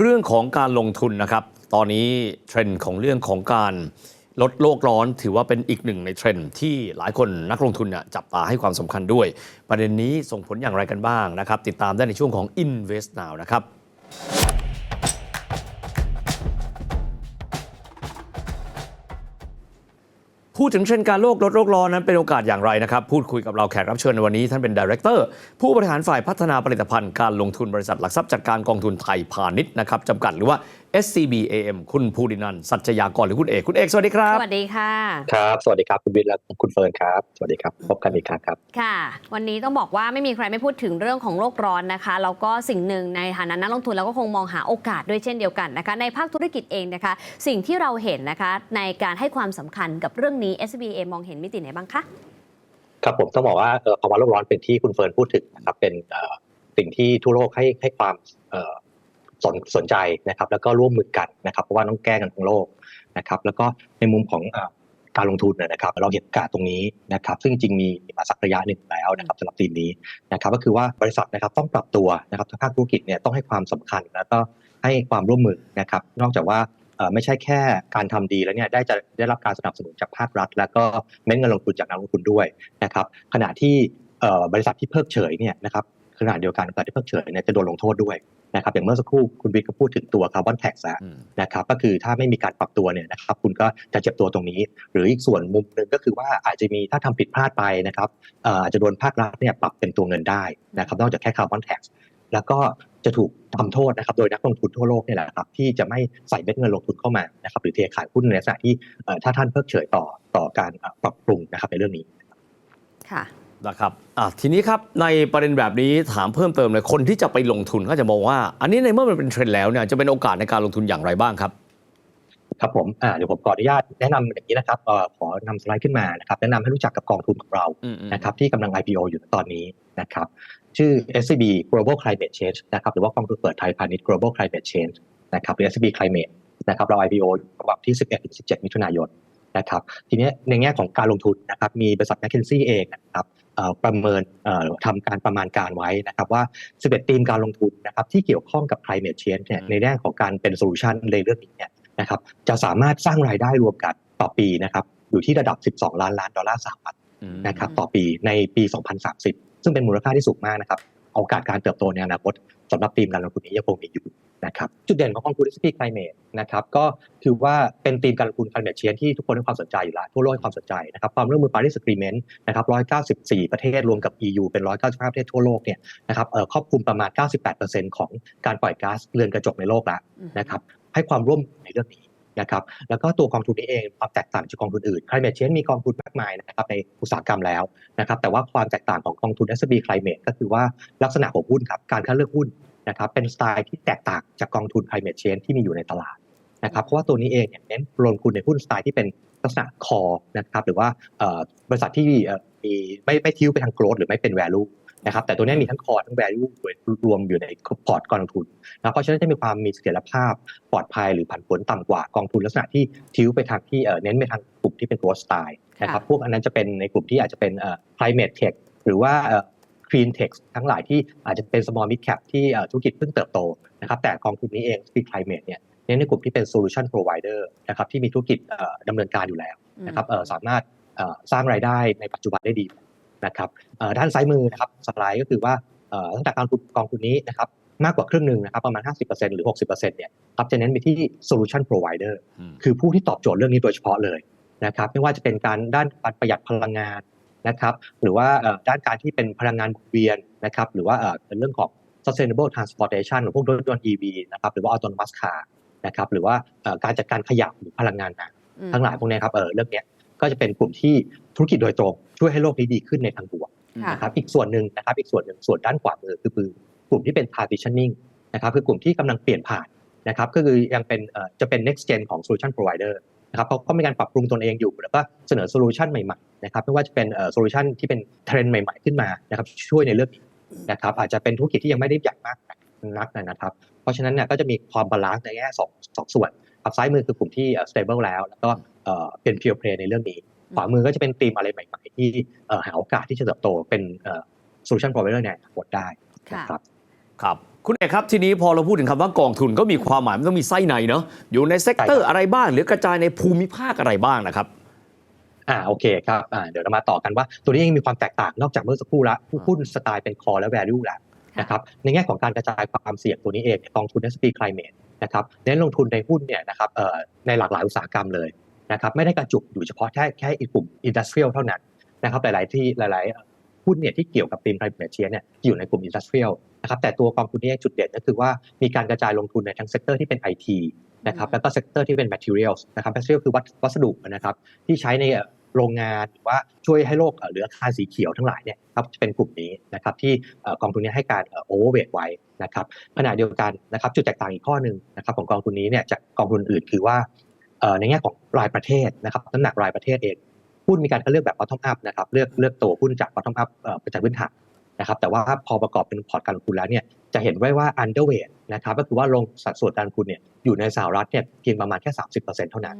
เรื่องของการลงทุนนะครับ ตอนนี้เทรนด์ของเรื่องของการลดโลกร้อนถือว่าเป็นอีกหนึ่งในเทรนด์ที่หลายคนนักลงทุนจับตาให้ความสำคัญด้วย ประเด็นนี้ส่งผลอย่างไรกันบ้างนะครับ ติดตามได้ในช่วงของ Invest Now นะครับ พูดถึงเทรนด์การโลกลดโลกร้อนนั้นเป็นโอกาสอย่างไรนะครับ พูดคุยกับเราแขกรับเชิญในวันนี้ ท่านเป็นดีเรคเตอร์ ผู้บริหารฝ่ายพัฒนาผลิตภัณฑ์การลงทุนบริษัทหลักทรัพย์จัดการกองทุนไทยพาณิชย์นะครับจำกัดหรือว่า SCBAM คุณภูรินันท์สัจยากรหรือคุณเอก คุณเอกสวัสดีครับ สวัสดีค่ะ ครับ สวัสดีครับคุณวิทย์และคุณเฟิร์นครับ สวัสดีครับ พบกันอีกครั้งครับ ค่ะ วันนี้ต้องบอกว่าไม่มีใครไม่พูดถึงเรื่องของโลกร้อนนะคะ แล้วก็สิ่งหนึ่งในฐานะนักลงทุนเราก็คงมองหาโอกาสด้วยเช่นเดียวกันนะคะ ในภาคธุรกิจเองนะคะ สิ่งที่เราเห็นนะคะ ในการให้ความสำคัญกับเรื่องนี้ SBA มองเห็นมิติไหนบ้างคะ ครับผมต้องบอกว่าเอ่อภาวะโลกร้อนเป็นที่คุณเฟิร์นพูดถึงนะครับ เป็นเอ่อสิ่งที่ทั่วโลกให้ให้ความเอ่อ สนสนใจนะครับแล้วก็ร่วมมือกันนะครับเพราะว่าต้องแก้กันทั้งโลกนะครับแล้วก็ในมุมของเอ่อการลงทุนเนยนะครับเราเห็นโอกาสตรงนี้นะครับซึ่งจริงๆมีมาสักระยะหนึ่งแล้วนะครับสำหรับทีมนี้นะครับก็คือว่าบริษัทนะครับต้องปรับตัวนะครับทางภาคธุรกิจเนี่ยต้องให้ความสำคัญแล้วก็ให้ความร่วมมือนะครับนอกจากว่าเอ่อไม่ใช่แค่การทำดีแล้วเนี่ยได้จะได้รับการสนับสนุนจากภาครัฐ แล้วก็เม็ดเงินลงทุนจากนักลงทุนด้วยนะครับขณะที่เอ่อบริษัทที่เพิกเฉยเนี่ยนะครับขณะเดียวกันบริษัทที่เพิกเฉยเนี่ยจะโดนลงโทษด้วย นะครับอย่างเมื่อสักครู่คุณวิทย์ก็พูดถึงตัวคาร์บอนแท็กซ์อืมนะครับก็คือถ้าไม่มีการปรับตัวเนี่ยนะครับคุณก็จะเจ็บตัวตรงนี้ หรืออีกส่วนมุมหนึ่งก็คือว่าอาจจะมีถ้าทำผิดพลาดไปนะครับเอ่ออาจจะโดนภาครัฐเนี่ยปรับเป็นตัวเงินได้นะครับนอกจากแค่คาร์บอนแท็กซ์แล้วก็จะถูกทำโทษนะครับโดยนักลงทุนทั่วโลกเนี่ยแหละครับที่จะไม่ใส่เม็ดเงินลงทุนเข้ามานะครับหรือเทขายหุ้นในลักษณะที่เอ่อถ้าท่านเพิกเฉยต่อต่อการเอ่อปรับปรุงนะครับในเรื่องนี้ค่ะ นะครับอะทีนี้ครับในประเด็นแบบนี้ถามเพิ่มเติมเลยคนที่จะไปลงทุนก็จะมองว่า อันนี้ในเมื่อมันเป็นเทรนด์แล้วเนี่ยจะเป็นโอกาสในการลงทุนอย่างไรบ้างครับ ครับผมอ่าเดี๋ยวผมขออนุญาตแนะนำอย่างนี้นะครับเอ่อขอนำสไลด์ขึ้นมานะครับแนะนำให้รู้จักกับกองทุนของเราอืมอืมนะครับที่กำลัง IPO อยู่ตอนนี้นะครับชื่อ SCB Global Climate Change นะครับหรือว่ากองทุนเปิดไทยพาณิชย์ Global Climate Change นะครับหรือ SCB Climate นะครับเรา IPO อยู่ระหว่างที่ 11-17 มิถุนายนนะครับทีนี้ในแง่ของการลงทุนนะครับมีบริษัท McKinsey เองนะครับเอ่อ ประเมินเอ่อทำการประมาณการไว้นะครับว่า 11 ธีมการลงทุนนะครับที่เกี่ยวข้องกับ climate change เนี่ยอืมในแง่ของการเป็นโซลูชันในเรื่องนี้เนี่ยนะครับจะสามารถสร้างรายได้รวมกันต่อปีนะครับอยู่ที่ระดับ 12 ล้านล้านดอลลาร์สหรัฐอืมนะครับต่อปีในปี 2030 ซึ่งเป็นมูลค่าที่สูงมากนะครับโอกาสการเติบโตในอนาคตสำหรับทีมการลงทุนนี้ยังคงมีอยู่ นะครับจุดเด่นของกองทุน S&P Climate นะครับก็คือว่าเป็นทีมการลงทุน climate change ที่ทุกคนให้ความสนใจอยู่แล้วทั่วโลกให้ความสนใจนะครับความร่วมมือ Paris Agreement นะครับ194 ประเทศรวมกับ EU เป็น 195 ประเทศทั่วโลกเนี่ยนะครับเอ่อครอบคลุมประมาณ 98%ของการปล่อยก๊าซเรือนกระจกในโลกแล้วนะครับให้ความร่วมในเรื่องนี้นะครับแล้วก็ตัวกองทุนนี้เองความแตกต่างจากกองทุนอื่น Climate Change มีกองทุนมากมายนะครับในอุตสาหกรรมแล้วนะครับแต่ว่าความแตกต่างของกองทุน S&P Climate ก็คือว่าลักษณะของหุ้นครับการคัดเลือกหุ้น นะครับเป็นสไตล์ที่แตกต่างจากกองทุน Climate Change ที่มีอยู่ในตลาดนะครับเพราะว่าตัวนี้เองเนี่ยเน้นลงทุนในหุ้นสไตล์ที่เป็นลักษณะคอนะครับหรือว่าเอ่อบริษัทที่เอ่อมีไม่ไม่ทิ้วไปทาง growth หรือไม่เป็น value นะครับแต่ตัวนี้มีทั้งคอทั้ง value รวมอยู่ในพอร์ตการลงทุนนะเพราะฉะนั้นจะมีความมีเสถียรภาพปลอดภัยหรือผันผวนต่ำกว่ากองทุนลักษณะที่ทิ้วไปทางที่เอ่อเน้นไปทางกลุ่มที่เป็น growth style นะครับพวกอันนั้นจะเป็นในกลุ่มที่อาจจะเป็นเอ่อ climate tech หรือว่า เอ่อ clean tech ทั้งหลายที่อาจจะเป็น small mid cap ที่เอ่อธุรกิจเพิ่งเติบโตนะครับแต่กองทุนนี้เอง Speed Climate เนี่ยเน้นในกลุ่มที่เป็น solution provider นะครับที่มีธุรกิจเอ่อดำเนินการอยู่แล้วนะครับเอ่อสามารถเอ่อสร้างรายได้ในปัจจุบันได้ดีนะครับเอ่อด้านซ้ายมือนะครับสไลด์ก็คือว่าเอ่อตั้งแต่การลงทุนกองทุนนี้นะครับมากกว่าครึ่งหนึ่งนะครับประมาณ 50%หรือ 60%เนี่ยครับจะเน้นไปที่ solution provider อืมคือผู้ที่ตอบโจทย์เรื่องนี้โดยเฉพาะเลยนะครับไม่ว่าจะเป็นการด้านการประหยัดพลังงาน นะครับหรือว่าเอ่อด้านการที่เป็นพลังงานหมุนเวียนนะครับหรือว่าเอ่อเป็นเรื่องของ sustainable transportation หรือพวกรถยนต์ EV นะครับหรือว่า autonomous car นะครับหรือว่าเอ่อการจัดการขยะหรือพลังงานน้ำทั้งหลายพวกเนี้ยครับเออเรื่องเนี้ยก็จะเป็นกลุ่มที่ธุรกิจโดยตรงช่วยให้โลกนี้ดีขึ้นในทางบวกค่ะนะครับอีกส่วนหนึ่งนะครับอีกส่วนหนึ่งส่วนด้านขวามือคือคือกลุ่มที่เป็น partitioning นะครับคือกลุ่มที่กำลังเปลี่ยนผ่านนะครับก็คือยังเป็นเอ่อจะเป็น next gen ของ solution provider นะครับเขาก็มีการปรับปรุงตนเองอยู่ แล้วก็เสนอโซลูชันใหม่ๆ นะครับไม่ว่าจะเป็นเอ่อโซลูชันที่เป็นเทรนด์ใหม่ ๆขึ้นมานะครับช่วยในเรื่องนี้นะครับอาจจะเป็นธุรกิจที่ยังไม่ได้ใหญ่มากนักนะครับ เพราะฉะนั้นเนี่ยก็จะมีความบาลานซ์ในแง่สองสองส่วนครับซ้ายมือคือกลุ่มที่เอ่อ stable แล้ว แล้วก็เอ่อเป็น pure play ในเรื่องนี้ ขวามือก็จะเป็นธีมอะไรใหม่ ๆ ที่เอ่อหาโอกาสที่จะเติบโตเป็นเอ่อ solution provider ในอนาคตได้นะครับครับคุณเอกครับทีนี้พอเราพูดถึงคำว่ากองทุนก็มีความหมายมันต้องมีไส้ในเนาะอยู่ในเซกเตอร์อะไรบ้าง หรือกระจายในภูมิภาคอะไรบ้างนะครับ อ่าโอเคครับอ่าเดี๋ยวเรามาต่อกันว่า ตัวนี้ยังมีความแตกต่างนอกจากเมื่อสักครู่ละผู้หุ้นสไตล์เป็น core และ value แล้วนะครับในแง่ของการกระจายความเสี่ยงตัวนี้เองเนี่ยกองทุน S&P Climate นะครับเน้นลงทุนในหุ้นเนี่ยนะครับเอ่อในหลากหลายอุตสาหกรรมเลยนะครับไม่ได้กระจุกอยู่เฉพาะแค่แค่อีกกลุ่ม industrial เท่านั้นนะครับหลาย ๆ ที่หลาย ๆ หุ้นเนี่ยที่เกี่ยวกับธีม climate change เนี่ยอยู่ในกลุ่ม industrial นะครับแต่ตัวกองทุนนี้จุดเด่นก็คือว่ามีการกระจายลงทุนในทั้งเซกเตอร์ที่เป็น IT นะครับแล้วก็เซกเตอร์ที่เป็น materials นะครับ material คือวัสวัสดุนะครับที่ใช้ในโรงงานหรือว่าช่วยให้โลกเหลือคาสีเขียวทั้งหลายเนี่ยครับจะเป็นกลุ่มนี้นะครับที่กองทุนนี้ให้การโอเวอร์เวทไว้นะครับขณะเดียวกันนะครับจุดแตกต่างอีกข้อหนึ่งนะครับของกองทุนนี้เนี่ยจากกองทุนอื่นคือว่าในแง่ของรายประเทศนะครับน้ำหนักรายประเทศเอง หุ้นมีการคัดเลือกแบบ bottom up นะครับเลือกเลือกตัวหุ้นจาก bottom up เอ่อจากพื้นฐานนะครับแต่ว่าพอประกอบเป็นพอร์ตการลงทุนแล้วเนี่ยจะเห็นไว้ว่า underweight นะครับก็คือว่าลงสัดส่วนการลงทุนเนี่ยอยู่ในสหรัฐเนี่ยเพียงประมาณแค่ 30%เท่านั้น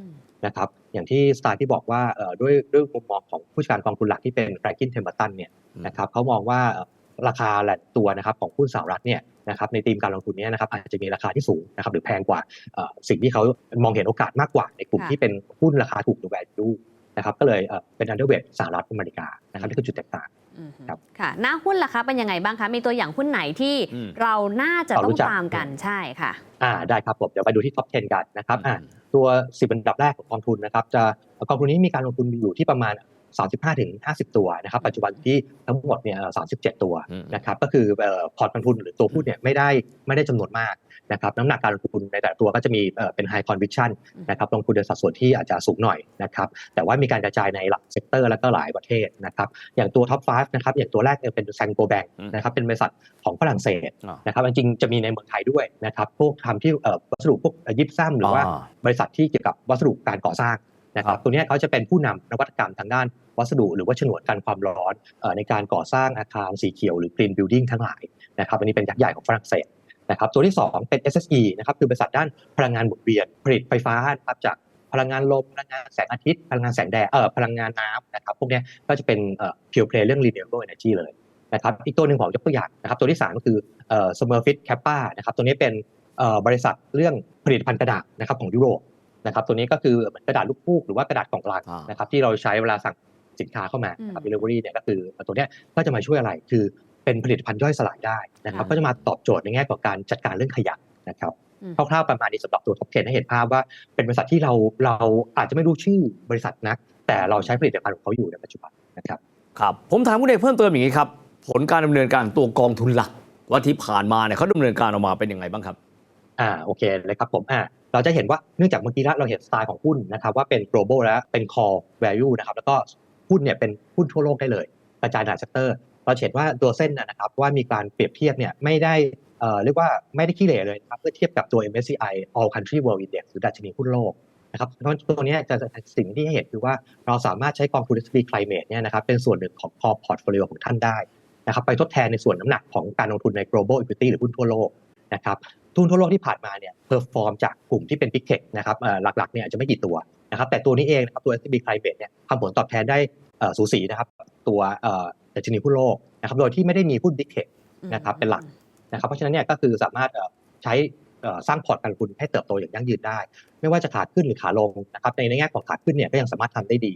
นะครับอย่างที่สไตล์ที่บอกว่าเอ่อด้วยด้วยมุมมองของผู้จัดการกองทุนหลักที่เป็นแฟรงกินเทมเ r อร์ตันเนี่ยอืมนะครับเขามองว่าเอ่อราคาหลายตัวนะครับของหุ้นสหรัฐเนี่ยนะครับในธีมการลงทุนเนี้นะครับอาจจะมีราคาที่สูงนะครับหรือแพงกว่าเอ่อสิ่งที่เขามองเห็นโอกาสมากกว่าในกลุ่มค่ะที่เป็นหุ้นราคาถูกหรือ value นะครับก็เลยเอ่อเป็น underweight สหรัฐอเมริกานะครับนี่คือจุดแตกต่างอืมครับค่ะหน้าหุ้นล่ะคะเป็นยังไงบ้างคะ มีตัวอย่างหุ้นไหนที่อืมเราน่าจะเราต้อรู้งจักตามกันใช่ค่ะอ่าได้ครับผมเดี๋ยวไปดูที่ top 10 กันนะครับอ่าตัว10อันดับแรกของกองทุนนะครับจะกองทุนนี้มีการลงทุนอยู่ที่ประมาณ 35ถึง50 ตัวนะครับปัจจุบันที่ทั้งหมดเนี่ยเอ่อ37 ตัวอืมนะครับก็คือเอ่อพอร์ตการลงทุนหรือตัวหุ้นเนี่ยไม่ได้ไม่ได้จำนวนมาก นะครับน้ำหนักการลงทุนในแต่ละตัวก็จะมีเอ่อเป็น high conviction อืมนะครับลงทุนในสัดส่วนที่อาจจะสูงหน่อยนะครับแต่ว่ามีการกระจายในหลายเซกเตอร์แล้วก็หลายประเทศนะครับอย่างตัว top 5นะครับอย่างตัวแรกเนี่ยเป็น Sango Bank อืมนะครับเป็นบริษัทของฝรั่งเศสอ่านะครับจริงๆจะมีในเมืองไทยด้วยนะครับพวกทำที่เอ่อวัสดุพวกยิปซัมหรือว่าอ่าบริษัทที่เกี่ยวกับวัสดุการก่อสร้างนะคครัรับบตัวเนี้ยเขาจะเป็นผู้นำนวัตกรรมทางด้านวัสดุหรือว่าฉนวนกันความร้อนเอ่อในการก่อสร้างอาคารสีเขียวหรือ green building ทั้งหลายนะครับอันนี้เป็นยักษ์ใหญ่ของฝรั่งเศส นะครับตัวที่ 2 เป็น SSE นะครับคือบริษัทด้านพลังงานหมุนเวียน ผลิตไฟฟ้านะครับจากพลังงานลมพลังงานแสงอาทิตย์ พลังงานแสงแดดเอ่อพลังงานน้ำนะครับพวกเนี้ยก็จะเป็นเอ่อ pure play เรื่อง renewable energy เลยนะครับอีกตัวหนึ่งผมยกตัวอย่างนะครับตัวที่ 3 ก็คือเอ่อ Smurfit Kappa นะครับตัวนี้เป็นเอ่อบริษัทเรื่องผลิตภัณฑ์กระดาษนะครับของยุโรปนะครับตัวนี้ก็คือเหมือนกระดาษลูกฟูกหรือว่ากระดาษกล่องลังอ่านนะครับที่เราใช้เวลาสั่งสินค้าเข้ามานะครับอืม delivery เนี่ยก็คือตัวเนี้ยก็จะมาช่วยอะไรคือ เป็นผลิตภัณฑ์ย่อยสลายได้นะครับอืมก็จะมาตอบโจทย์ในแง่ของการจัดการเรื่องขยะนะครับอืมคร่าวๆประมาณนี้สำหรับตัวท็อป10ให้เห็นภาพว่าเป็นบริษัทที่เราเราอาจจะไม่รู้ชื่อบริษัทนัก แต่เราใช้ผลิตภัณฑ์ของเขาอยู่ในปัจจุบันนะครับครับผมถามคุณเอกเพิ่มเติมอย่างนี้ครับผลการดำเนินการตัวกองทุนหลักว่าที่ผ่านมาเนี่ยเขาดำเนินการออกมาเป็นยังไงบ้างครับอ่าโอเคเลยครับผมอ่าเราจะเห็นว่าเนื่องจากเมื่อกี้ละเราเห็นสไตล์ของหุ้นนะครับว่าเป็น global และเป็น core value นะครับแล้วก็หุ้นเนี่ยเป็นหุ้นทั่วโลกได้เลย กระจายหลายเซกเตอร์ เราเห็นว่าตัวเส้นนะครับว่ามีการเปรียบเทียบเนี่ยไม่ได้เเรียกว่าไม่ได้ขี้เหร่เลยนะครับเมื่อเทียบกับตัว MSCI All Country World Index หรือดัชนีหุ้นโลกนะครับเพราะตัวนี้จะสิ่งที่เห็นคือว่าเราสามารถใช้กองทุน S&P Climate เนี่ยนะครับเป็นส่วนหนึ่งของ core portfolio ของท่านได้นะครับไปทดแทนในส่วนน้ำหนักของการลงทุนใน global equity หรือหุ้นทั่วโลกนะครับทุนทั่วโลกที่ผ่านมาเนี่ยเพอร์ฟอร์มจากกลุ่มที่เป็น Big Tech นะครับหลักๆเนี่ยอาจจะไม่กี่ตัวนะครับแต่ตัวนี้เองนะครับตัว S&P Climate เนี่ยทำผลตอบแทนได้สูสีนะครับตัว เอ่อดัชนีหุ้นโลกนะครับโดยที่ไม่ได้มีหุ้น Big Tech นะครับเป็นหลักนะครับเพราะฉะนั้นเนี่ยก็คือสามารถเอ่อใช้เอ่อสร้างพอร์ตการลงทุนให้เติบโตอย่างยั่งยืนได้ ไม่ว่าจะขาขึ้นหรือขาลงนะครับในในแง่ของขาขึ้นเนี่ยก็ยังสามารถทำได้ดี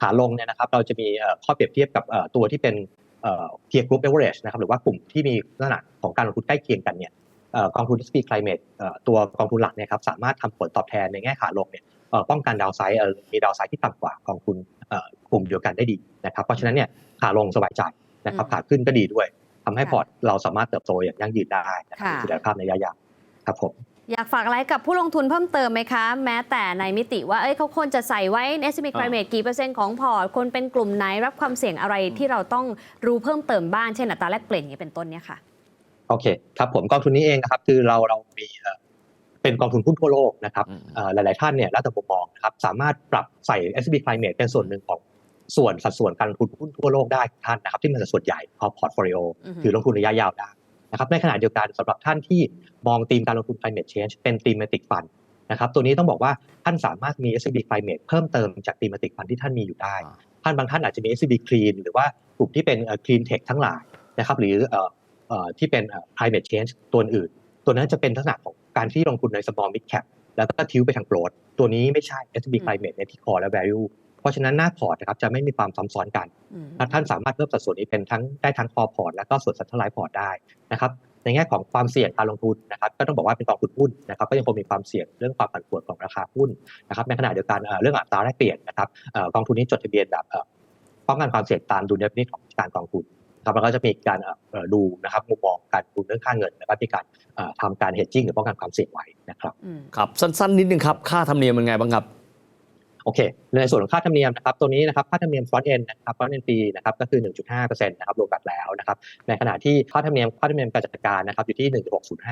ขาลงเนี่ยนะครับเราจะมีเอ่อข้อเปรียบเทียบกับเอ่อตัวที่เป็นเอ่อ peer group average นะครับหรือว่ากลุ่มที่มีลักษณะของการลงทุนใกล้เคียงกันเนี่ยเอ่อกองทุน S&P Climate เอ่อตัวกองทุนหลักเนี่ยครับสามารถทำผลตอบแทนในแง่ขาลงเนี่ยเอ่อป้องกันดาวไซด์เอ่อมีดาวไซด์ที่ต่ำกว่ากองทุนเอ่อ กลุ่มเดียวกันได้ดีนะครับเพราะฉะนั้นเนี่ยขาลงสบายใจนะครับขาขึ้นก็ดีด้วยทำให้พอร์ตเราสามารถเติบโตอย่างยั่งยืนได้นะครับมีเสถียรภาพในระยะยาวครับผมอยากฝากอะไรกับผู้ลงทุนเพิ่มเติมไหมคะ แม้แต่ในมิติว่าเอ้ยเขาควรจะใส่ไว้ S&P อ่า Climate กี่เปอร์เซ็นต์ของพอร์ตคนเป็นกลุ่มไหนรับความเสี่ยงอะไรที่เราต้องรู้เพิ่มเติมบ้างเช่นอัตราแลกเปลี่ยนอย่างนี้เป็นต้นเนี่ยค่ะโอเคครับผมกองทุนนี้เองนะครับคือเราเรามี เอ่อเป็นกองทุนหุ้นทั่วโลกนะครับอืมเอ่อหลาย ๆ ท่านเนี่ยแล้วแต่มุมมองนะครับสามารถปรับใส่ S&P Climate เป็นส่วนหนึ่งของส่วนสัดส่วนการลงทุนหุ้นทั่วโลกได้ของท่านนะครับที่มันสัดส่วนใหญ่ของพอร์ตโฟลิโออือฮึคือลงทุนระยะยาวได้นะครับในขณะเดียวกันสำหรับท่านที่มองธีมการลงทุน climate change เป็น thematic fund นะครับตัวนี้ต้องบอกว่าท่านสามารถมี S&P Climate เพิ่มเติมจาก thematic fund ที่ท่านมีอยู่ได้อ่าท่านบางท่านอาจจะมี S&P Clean หรือว่ากลุ่มที่เป็นเอ่อ Clean Tech ทั้งหลายนะครับหรือเอ่อเอ่อที่เป็นเอ่อ climate change ตัวอื่น ตัวนั้นจะเป็นลักษณะของ การที่ลงทุนใน small mid cap แล้วก็ทิ้วไปทาง growth ตัวนี้ไม่ใช่ S&P อืม climate ในที่ core และ value เพราะฉะนั้นหน้าพอร์ตนะครับจะไม่มีความซ้ำซ้อนกันอืมถ้าท่านสามารถเพิ่มสัดส่วนนี้เป็นทั้งได้ทั้ง core port แล้วก็ส่วน satellite port ได้นะครับในแง่ของความเสี่ยงการลงทุนนะครับก็ต้องบอกว่าเป็นกองทุนหุ้นนะครับก็ยังคงมีความเสี่ยงเรื่องความผันผวนของราคาหุ้นนะครับในขณะเดียวกันเอ่อเรื่องอัตราแลกเปลี่ยนนะครับเอ่อกองทุนนี้จดทะเบียนแบบเอ่อป้องกันความเสี่ยงตามดุลยพินิจของการกองทุน ครับแล้วก็จะมีการเอ่อเอ่อดูนะครับมุมมองการลงทุนเรื่องค่าเงินแล้วก็มีการเอ่อทำการ hedging หรือป้องกันความเสี่ยงไว้นะครับอืมครับสั้นๆนิดนึงครับค่าธรรมเนียมเป็นไงบ้างครับโอเค ในส่วนของค่าธรรมเนียมนะครับตัวนี้นะครับค่าธรรมเนียม front end นะครับ front end fee นะครับก็คือ 1.5%นะครับรวมแบตแล้วนะครับในขณะที่ค่าธรรมเนียมค่าธรรมเนียมการจัดการนะครับอยู่ที่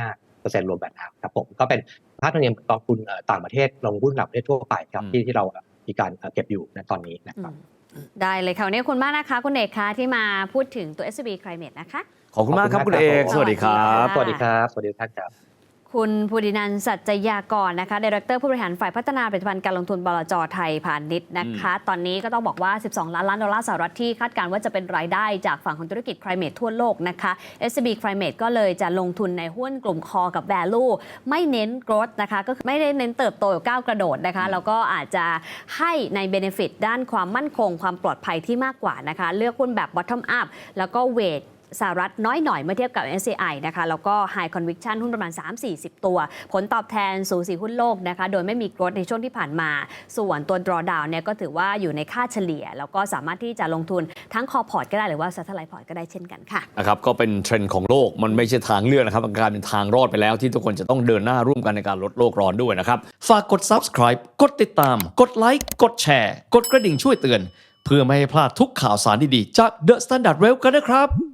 1.605%รวมแบตแล้วครับผมก็เป็นค่าธรรมเนียมกองทุนเอ่อต่างประเทศลงหุ้นต่างประเทศทั่วไปครับอืมที่ที่เรามีการเอ่อเก็บอยู่ในตอนนี้นะครับ ได้เลยค่ะวันนี้ขอบคุณมากนะคะ คุณเอกคะที่มาพูดถึงตัว SCB Climate นะคะ ขอบคุณมากครับคุณเอก สวัสดีครับ สวัสดีครับ สวัสดีทุกท่านครับ คุณภูดินันสัจยากรนะคะดีเรคเตอร์ผู้บริหารฝ่ายพัฒนาผลิตภัณฑ์การลงทุนบลจไทยพาณิชย์นะคะ ตอนนี้ก็ต้องบอกว่า 12 ล้านล้านดอลลาร์สหรัฐที่คาดการณ์ว่าจะเป็นรายได้จากฝั่งของธุรกิจ climate ทั่วโลกนะคะ SCB Climate ก็เลยจะลงทุนในหุ้นกลุ่มคอกับ value ไม่เน้น growth นะคะ ก็คือไม่ได้เน้นเติบโตก้าวกระโดดนะคะ แล้วก็อาจจะให้ใน benefit ด้านความมั่นคง ความปลอดภัยที่มากกว่านะคะ เลือกหุ้นแบบ bottom up แล้วก็เวท สหรัฐน้อยหน่อยเมื่อเทียบกับ SCI นะคะแล้วก็ High Conviction หุ้นประมาณ 3-40 ตัว ผลตอบแทนสูสีหุ้นโลกนะคะโดยไม่มีกรดในช่วงที่ผ่านมา ส่วนตัว drawdown เนี่ยก็ถือว่าอยู่ในค่าเฉลี่ย แล้วก็สามารถที่จะลงทุนทั้ง core port ก็ได้หรือว่า satellite port ก็ได้เช่นกันค่ะนะครับก็เป็นเทรนด์ของโลกมันไม่ใช่ทางเลือกนะครับมันกลายเป็นทางรอดไปแล้วที่ทุกคนจะต้องเดินหน้าร่วมกันในการลดโลกร้อนด้วยนะครับฝากกด subscribe กดติดตาม กดไลค์กดแชร์ กดกระดิ่งช่วยเตือน เพื่อไม่ให้พลาดทุกข่าวสารดีๆจาก The Standard Well กันนะครับ